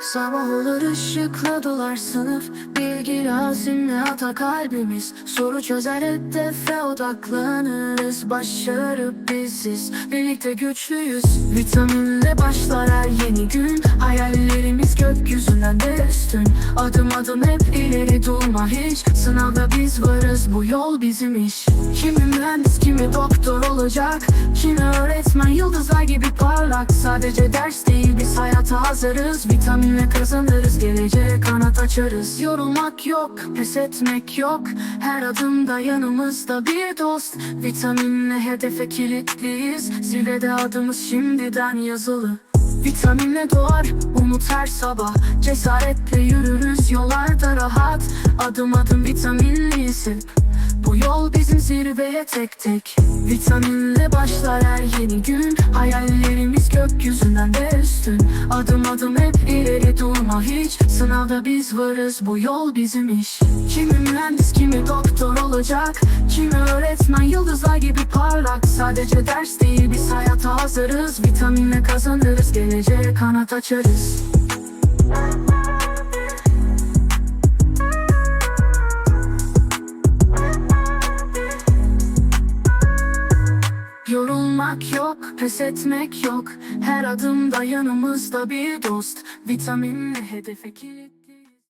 Sabah ışıkla dolar sınıf. Bilgi azimle ata kalbimiz. Soru çözer hedefe odaklanırız. Başarı biziz. Birlikte güçlüyüz. Vitaminle başlar her yeni gün. Hayallerimiz gökyüzünden de üstün Adım adım hep ileri durma hiç. Sınavda biz varız bu yol bizim iş. Kimi mühendis kimi doktor olacak. Kimi öğretmen yıldızlar gibi parlak. Sadece ders değil biz hayata hazırız. Vitaminle kazanırız geleceğe kanat açarız. Yorulmak yok pes etmek yok. Her adımda yanımızda bir dost. Vitaminle hedefe kilitliyiz. Zirvede adımız şimdiden yazılı Vitaminle doğar umut her sabah. Cesaretle yürürüz yollarda rahat. Adım adım vitaminliyiz bu yol bizim zirveye tek tek. Vitaminle başlar her yeni gün. Hayallerimiz gökyüzünden de üstün. Adım adım hep ileri durma hiç. Sınavda biz varız bu yol bizim iş. Kimi mühendis kimi doktor olacak Kimi öğretmen yıldızlar gibi parlak. Sadece ders değil biz hayata hazırız. Vitaminle kazanırız geleceğe kanat açarız. Yorulmak yok, pes etmek yok. Her adımda yanımızda bir dost. Vitaminle hedefe kilit